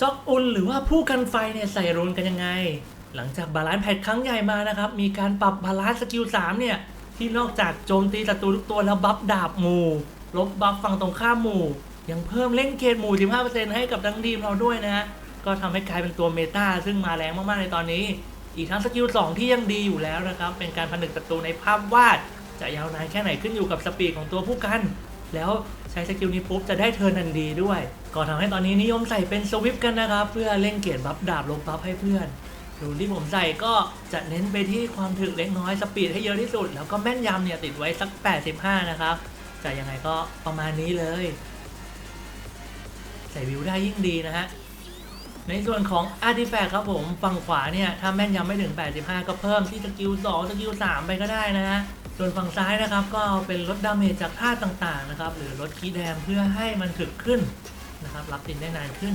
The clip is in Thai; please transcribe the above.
จ็อกอุนหรือว่าผู้กันไฟเนี่ยใส่รูนกันยังไง หลังจากบาลานซ์แพทครั้งใหญ่มานะครับ มีการปรับบาลานซ์สกิล3เนี่ย ที่นอกจากโจมตีศัตรูทุกตัวแล้วบัฟดาบหมู่ ลบบัฟฝั่งตรงข้ามหมู่ ยังเพิ่มเล่นเกตหมู่ 15%ให้กับทั้งทีมเราด้วยนะ ก็ทำให้กลายเป็นตัวเมตาซึ่งมาแรงมากๆในตอนนี้ อีกทั้งสกิล2ที่ยังดีอยู่แล้วนะครับ เป็นการผนึกศัตรูในภาพวาด จะยาวนานแค่ไหนขึ้นอยู่กับสปีดของตัวผู้กัน แล้วใช้สกิลนี้ปุ๊บจะได้เทิร์นทันดีด้วย ก็ทำให้ตอนนี้นิยมใส่เป็นสวิปกันนะครับ เพื่อเล่นเกียรบัฟดาบลบบัฟให้เพื่อนรูนที่ผมใส่ก็จะเน้นไปที่ความถึกเล็กน้อยสปีดให้เยอะที่สุด แล้วก็แม่นยำเนี่ยติดไว้สัก 85 นะครับ จะยังไงก็ประมาณนี้เลย ใส่วิวได้ยิ่งดีนะฮะในส่วนของ Artifact ครับผม ฝั่งขวาเนี่ย ถ้าแม่นยำไม่ถึง 85 ก็เพิ่มที่สกิล 2 สกิล 3 ไปก็ได้นะฮะ ส่วนฝั่งซ้ายนะครับก็เป็นลดดาเมจจากท่าต่างๆนะครับ หรือลดคีแดมเพื่อให้มันถึกขึ้นนะครับรับตินได้นานขึ้น